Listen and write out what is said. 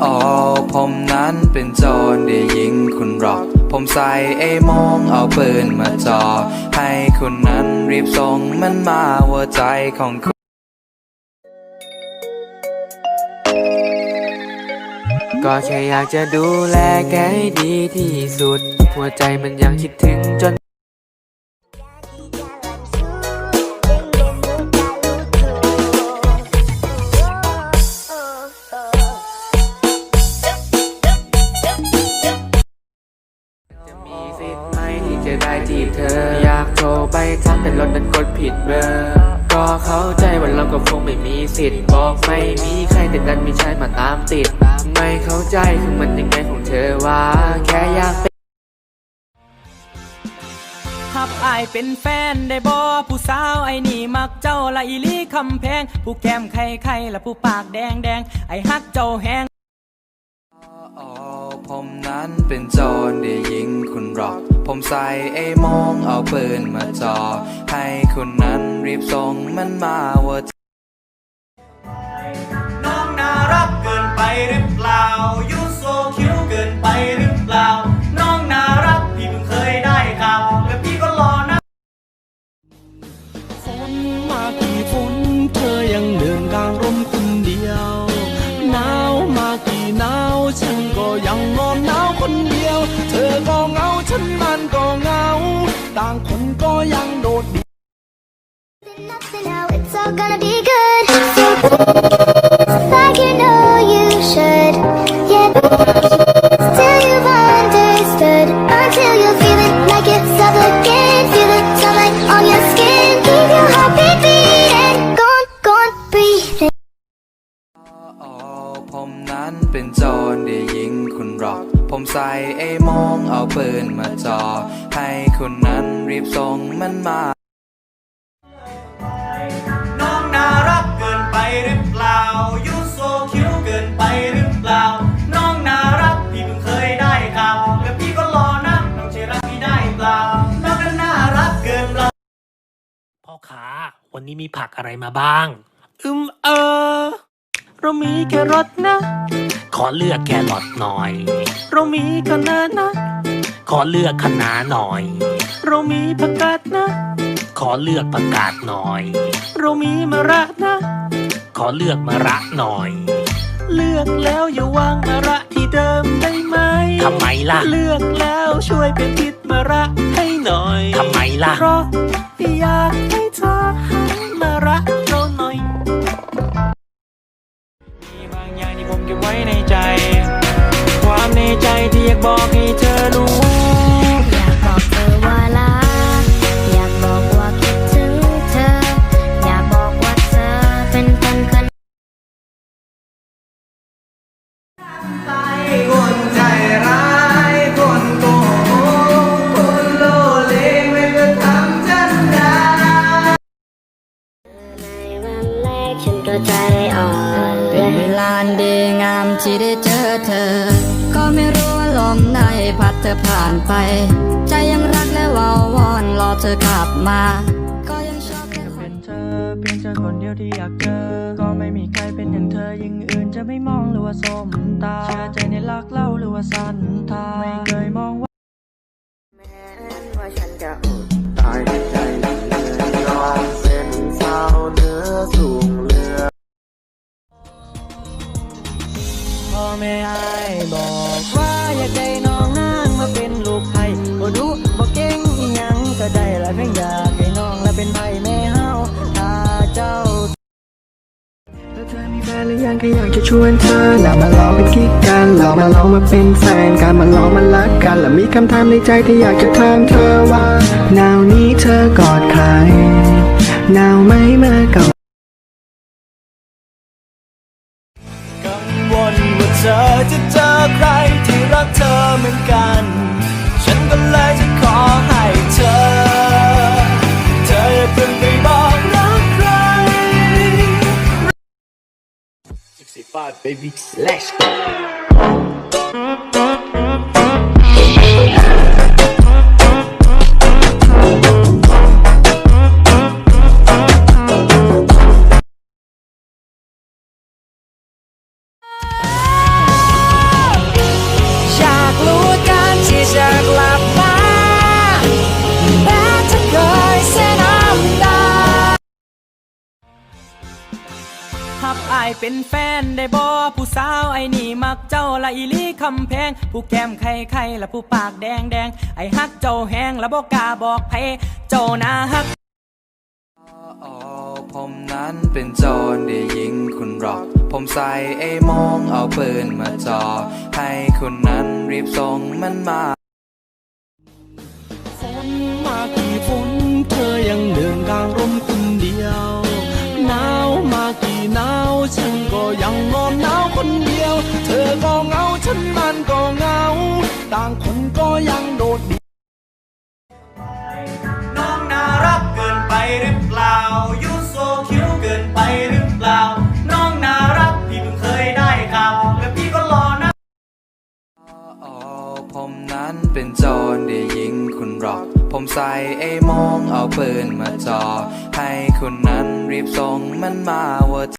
โอ้ผมนั้นเป็นโจรได้ยิงคุณหรอก ผมใส่ไอ้โมงเอาปืนมาจ่อให้คุณนั้นรีบส่งมันมาหัวใจของคุณก็แค่อยากจะดูแลแกให้ดีที่สุด หัวใจมันยังคิดถึงจน จะได้จีบเธอ อยากโทรไปทักแต่รถนั้นกดผิดเบอร์ก็เข้าใจว่าเราก็คงไม่มีสิทธิ์ บอกไม่มีใครแต่ดันมีชายมาตามติด ไม่เข้าใจคือมันยังไงของเธอว่า แค่อยากเป็นหับอายเป็นแฟนได้บ่ผู้สาวไอ้นี่มักเจ้าละอีหลีคำแพง ผู้แก้มไข่ไข่ละผู้ปากแดงแดงไอ้ฮักเจ้าแหงโอ้ผมนั้นเป็นโจรได้ยิงคุณหรอก ผมใส่ไอ้มองเอาปืนมาจ่อให้คุณนั้นรีบส่งมันมาหัวใ it's all gonna be good. So like you know you should. Yeah, till you've understood. Until you feel it like yourself again. Feel it sunlight on your skin. Keep your heartbeat beating. Go on, go on, breathe it. โอ้ผมนั้นเป็นโจรได้ยิงคุณหรอก ผมใส่ไอ้โมงเอาปืนมาจ่อให้คุณนั้นรีบส่งมันมา พ่อค้าวันนี้มีผักอะไรมาบ้าง อืมเออ เรามีแครอทนะ ขอเลือกแครอทหน่อย เรามีคะน้านะ ขอเลือกคะน้าหน่อย เรามีผักกาดนะ ขอเลือกผักกาดหน่อย เรามีมะระนะ ขอเลือกมะระหน่อย เลือกแล้วอย่าวางมะระที่เดิมได้ไหมทำไมล่ะ เลือกแล้วช่วยเป็นทิศมะระให้หน่อย ทำไมล่ะ เพราะ เก็บไว้ในใจ ความในใจที่อยากบอกให้เธอรู้ พัดเธอผ่านไป ใจยังรักและวาววอนรอเธอกลับมา ก็ยังชอบเธอเป็นเธอเพียงเธอคนเดียวที่อยากเจอ ก็ไม่มีใครเป็นอย่างเธอยิ่งอื่นจะไม่มองหรือว่าสมตา เชื่อใจในรักเล่าหรือว่าสันทาไม่เคยมองว่าว่าฉันจะตายในใจเหลือยอมเส้นเศร้าเนื้อสูงเรือพ่อแม่ไอ้ายบอก มีแฟนหรือยังก็อยากจะชวนเธอแล้วมาลองเป็นกิ๊กกันเรามาลองมาเป็นแฟนกันมาลองมารักกัน แล้วมีคำถามในใจที่อยากจะถามเธอว่าหนาวนี้เธอกอดใครหนาวไหมเมื่อก่อนกังวลว่าเธอจะเจอใครที่รักเธอเหมือนกัน baby. Let's go เป็นแฟนได้บ่ผู้สาวไอ้นี่มักเจ้าละอีลีคำแพง ผู้แก้มไข่ไข่ละผู้ปากแดงแดงไอ้ฮักเจ้าแหงละบ่กล้าบอกไผเจ้าน่าฮักผมนั้นเป็นโจรได้ยิงคุณหรอก ผมใส่ไอ้มองเอาปืนมาจ่อให้คุณนั้นรีบส่งมันมา ต่างคนก็ยังโดดเดี่ยวน้องน่ารักเกินไปหรือเปล่ายูโซคิ้วเกินไปหรือเปล่า น้องน่ารักพี่เพิ่งเคยได้ข่าวและพี่ก็รอนะอ๋อผมนั้นเป็นโจรได้ยิงคุณหรอก ผมใส่ไอ้มองเอาปืนมาจ่อให้คุณนั้นรีบส่งมันมาว่า